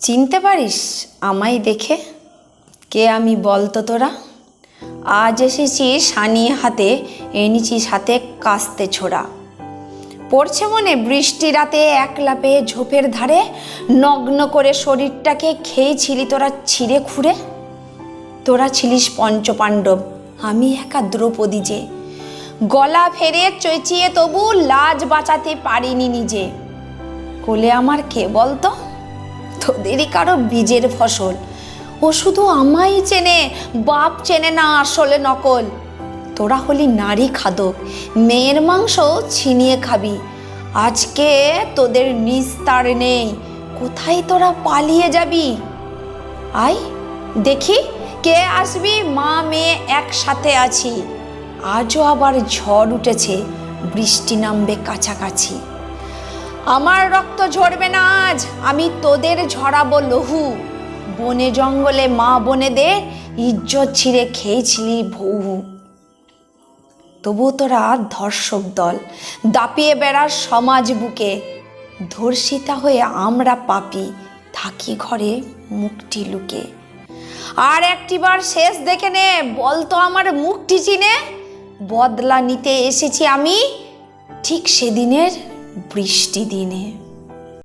চিনতে পারিস আমায় দেখে? কে আমি বলতো তোরা? আজ এসেছি সানি হাতে, এনেছিস হাতে কাস্তে ছোড়া। পড়ছে মনে বৃষ্টি রাতে একলা পেয়ে ঝোপের ধারে, নগ্ন করে শরীরটাকে খেয়েছিলি তোরা ছিঁড়ে খুঁড়ে? তোরা ছিলিস পঞ্চপাণ্ডব, আমি একা দ্রৌপদী যে। গলা ফেরে চেঁচিয়ে তবু লাজ বাঁচাতে পারিনি নিজে। কোলে আমার কে বলতো? তোদেরই কারও বীজের ফসল। ও শুধু আমাই চেনে, বাপ চেনে না আসলে নকল। তোরা হলি নারী খাদক, মেয়ের মাংস ছিনিয়ে খাবি। আজকে তোদের নিস্তার নেই, কোথায় তোরা পালিয়ে যাবি? আই দেখি কে আসবি, মা, মেয়ে একসাথে আছি। আজও আবার ঝড় উঠেছে, বৃষ্টি নামবে কাছাকাছি। আমার রক্ত ঝরবে না আমি তোদের ঝরাবো লহু। বনে জঙ্গলে মা বনেদের ইজ্জত ছিঁড়ে খেয়েছিলি বহু তবু তোরা ধর্ষক দল, দাপিয়ে বেড়ার সমাজ বুকে, ধর্ষিতা হয়ে আমরা পাপি, থাকি ঘরে মুখটি লুকে। আর একটিবার শেষ দেখে নে বলতো আমার মুখটি চিনে। বদলা নিতে এসেছি আমি ঠিক সেদিনের বৃষ্টি দিনে।